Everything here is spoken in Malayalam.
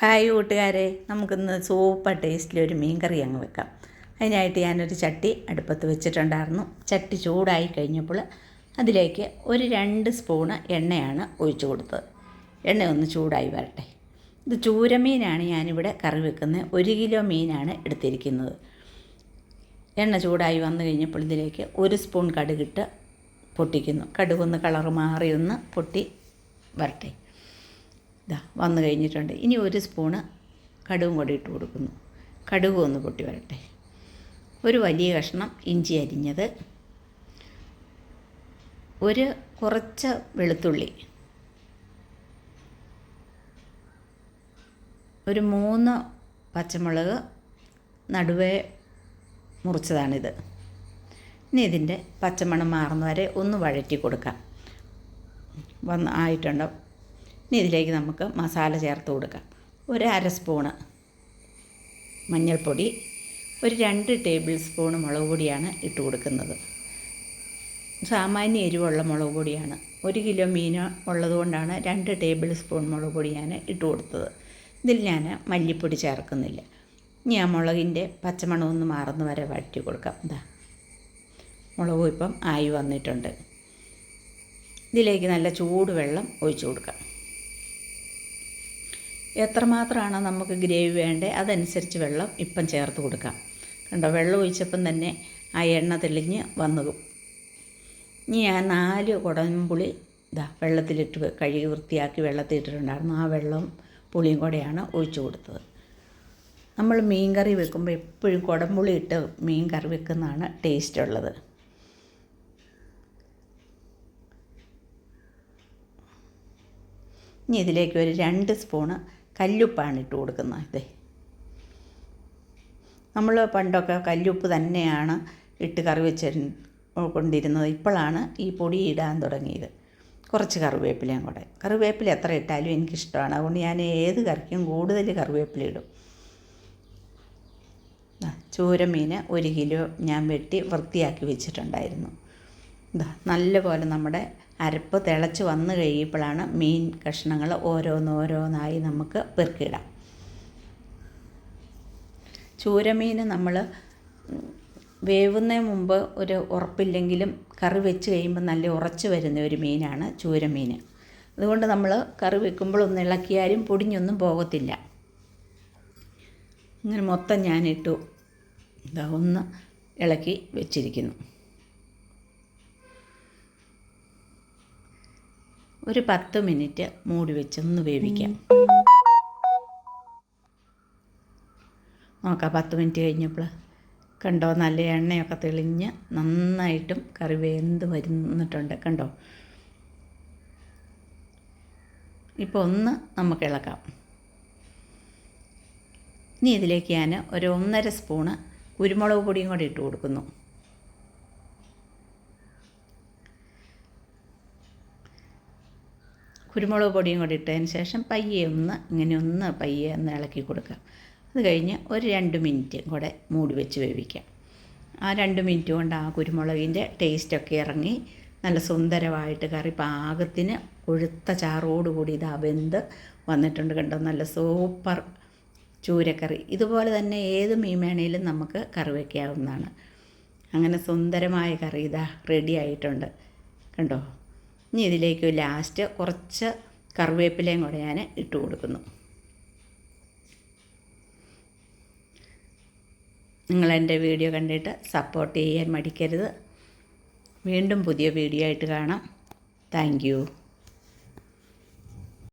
ഹായ് കൂട്ടുകാരെ നമുക്കിന്ന് സൂപ്പർ ടേസ്റ്റിലൊരു മീൻ കറി അങ്ങ് വെക്കാം. അതിനായിട്ട് ഞാനൊരു ചട്ടി അടുപ്പത്ത് വെച്ചിട്ടുണ്ടായിരുന്നു. ചട്ടി ചൂടായി കഴിഞ്ഞപ്പോൾ അതിലേക്ക് ഒരു രണ്ട് സ്പൂണ് എണ്ണയാണ് ഒഴിച്ചു കൊടുത്തത്. എണ്ണ ഒന്ന് ചൂടായി വരട്ടെ. ഇത് ചൂരമീനാണ് ഞാനിവിടെ കറി വെക്കുന്നത്. ഒരു കിലോ മീനാണ് എടുത്തിരിക്കുന്നത്. എണ്ണ ചൂടായി വന്നു കഴിഞ്ഞപ്പോൾ ഇതിലേക്ക് ഒരു സ്പൂൺ കടുകിട്ട് പൊട്ടിക്കുന്നു. കടുകൊന്ന് കളറ് മാറി ഒന്ന് പൊട്ടി വരട്ടെ. ഇതാ വന്നു കഴിഞ്ഞിട്ടുണ്ട്. ഇനി ഒരു സ്പൂണ് കടുകും കൂടി ഇട്ട് കൊടുക്കുന്നു. കടുക് ഒന്ന് പൊട്ടി വരട്ടെ. ഒരു വലിയ കഷ്ണം ഇഞ്ചി അരിഞ്ഞത്. ഒരു കുറച്ച് വെളുത്തുള്ളി. ഒരു മൂന്ന് പച്ചമുളക് നടുവേ മുറിച്ചതാണിത്. ഇനി ഇതിന്റെ പച്ചമണം മാറുന്ന വരെ ഒന്ന് വഴറ്റി കൊടുക്കാം. വന്ന് ആയിട്ടുണ്ട്? ഇനി ഇതിലേക്ക് നമുക്ക് മസാല ചേർത്ത് കൊടുക്കാം. ഒരു അര സ്പൂണ് മഞ്ഞൾപ്പൊടി ഒരു രണ്ട് ടേബിൾ സ്പൂൺ മുളക് പൊടിയാണ് ഇട്ട് കൊടുക്കുന്നത്. സാമാന്യ എരിവുള്ള മുളക് പൊടിയാണ്. ഒരു കിലോ മീൻ ഉള്ളതുകൊണ്ടാണ് രണ്ട് ടേബിൾ സ്പൂൺ മുളക് പൊടി ഞാൻ ഇട്ട് കൊടുത്തത്. ഇതിൽ ഞാൻ മല്ലിപ്പൊടി ചേർക്കുന്നില്ല. ഇനി ആ മുളകിന്റെ പച്ചമണം ഒന്ന് മാറുന്ന വരെ വഴറ്റി കൊടുക്കാം. ഇതാ മുളകും ഇപ്പം ആയി വന്നിട്ടുണ്ട്. ഇതിലേക്ക് നല്ല ചൂട് വെള്ളം ഒഴിച്ചു കൊടുക്കാം. എത്രമാത്രമാണ് നമുക്ക് ഗ്രേവി വേണ്ടത് അതനുസരിച്ച് വെള്ളം ഇപ്പം ചേർത്ത് കൊടുക്കാം. കണ്ടോ വെള്ളം ഒഴിച്ചപ്പം തന്നെ ആ എണ്ണ തെളിഞ്ഞ് വന്നു ഇനി ആ നാല് കുടംപുളി ഇതാ വെള്ളത്തിലിട്ട് കഴുകി വൃത്തിയാക്കി വെള്ളത്തിലിട്ടിട്ടുണ്ടായിരുന്നു. ആ വെള്ളം പുളിയും കൂടെയാണ് ഒഴിച്ചു കൊടുത്തത്. നമ്മൾ മീൻ കറി വെക്കുമ്പോൾ എപ്പോഴും കുടംപുളി ഇട്ട് മീൻ കറി വെക്കുന്നതാണ് ടേസ്റ്റ് ഉള്ളത് ഇനി ഇതിലേക്ക് ഒരു രണ്ട് സ്പൂണ് കല്ലുപ്പാണ് ഇട്ട് കൊടുക്കുന്നത്. ഇതേ നമ്മൾ പണ്ടൊക്കെ കല്ലുപ്പ് തന്നെയാണ് ഇട്ട് കറി വെച്ച് കൊണ്ടിരുന്നത്. ഇപ്പോഴാണ് ഈ പൊടി ഇടാൻ തുടങ്ങിയത്. കുറച്ച് കറിവേപ്പിലയും കൂടെ. കറിവേപ്പില എത്ര ഇട്ടാലും എനിക്കിഷ്ടമാണ്. അതുകൊണ്ട് ഞാൻ ഏത് കറിക്കും കൂടുതൽ കറിവേപ്പില ഇടും. ചൂരമീൻ ഒരു കിലോ ഞാൻ വെട്ടി വൃത്തിയാക്കി വെച്ചിട്ടുണ്ടായിരുന്നു. ഇതാ നല്ലപോലെ നമ്മുടെ അരപ്പ് തിളച്ച് വന്നു കഴിയുമ്പോഴാണ് മീൻ കഷ്ണങ്ങൾ ഓരോന്നോരോന്നായി നമുക്ക് പെറുക്കിയിടാം. ചൂരമീൻ നമ്മൾ വേവുന്നതിന് മുമ്പ് ഒരു ഉറപ്പില്ലെങ്കിലും കറി വെച്ച് കഴിയുമ്പോൾ നല്ല ഉറച്ച് വരുന്ന ഒരു മീനാണ് ചൂരമീൻ. അതുകൊണ്ട് നമ്മൾ കറി വെക്കുമ്പോഴൊന്നും ഇളക്കിയാലും പൊടിഞ്ഞൊന്നും പോകത്തില്ല. ഇങ്ങനെ മൊത്തം ഞാനിട്ടു. ഇതാ ഒന്ന് ഇളക്കി വെച്ചിരിക്കുന്നു. ഒരു പത്ത് മിനിറ്റ് മൂടി വെച്ചൊന്ന് വേവിക്കാം. നോക്കാം പത്ത് മിനിറ്റ് കഴിഞ്ഞപ്പോൾ കണ്ടോ നല്ല എണ്ണയൊക്കെ തെളിഞ്ഞ് നന്നായിട്ടും കറി വെന്ത് വരുന്നിട്ടുണ്ട് കണ്ടോ? ഇപ്പോൾ ഒന്ന് നമുക്ക് ഇളക്കാം. ഇനി ഇതിലേക്ക് ഞാൻ ഒരു ഒന്നര സ്പൂണ് കുരുമുളക് പൊടിയും കൂടി ഇട്ട് കൊടുക്കുന്നു. കുരുമുളക് പൊടിയും കൂടി ഇട്ടതിന് ശേഷം പയ്യെ ഒന്ന് ഇങ്ങനെ ഒന്ന് പയ്യെ ഒന്ന് ഇളക്കി കൊടുക്കാം അത് കഴിഞ്ഞ് ഒരു രണ്ട് മിനിറ്റ് കൂടെ മൂടി വെച്ച് വേവിക്കാം. ആ രണ്ട് മിനിറ്റ് കൊണ്ട് ആ കുരുമുളകിന്റെ ടേസ്റ്റൊക്കെ ഇറങ്ങി. നല്ല സുന്ദരമായിട്ട് കറി പാകത്തിന് കൊഴുത്ത ചാറോടുകൂടി ഇത് വെന്ത് വന്നിട്ടുണ്ട് കണ്ടോ? നല്ല സൂപ്പർ ചൂരക്കറി. ഇതുപോലെ തന്നെ ഏത് മീൻ വേണേലും നമുക്ക് കറി വയ്ക്കാവുന്നതാണ് അങ്ങനെ സുന്ദരമായ കറി ഇതാ റെഡി ആയിട്ടുണ്ട്. കണ്ടോ? ഇനി ഇതിലേക്ക് ലാസ്റ്റ് കുറച്ച് കറിവേപ്പിലയും കൂടെ ഞാൻ ഇട്ട് കൊടുക്കുന്നു. നിങ്ങളെന്റെ വീഡിയോ കണ്ടിട്ട് സപ്പോർട്ട് ചെയ്യാൻ മടിക്കരുത്. വീണ്ടും പുതിയ വീഡിയോ ആയിട്ട് കാണാം. താങ്ക്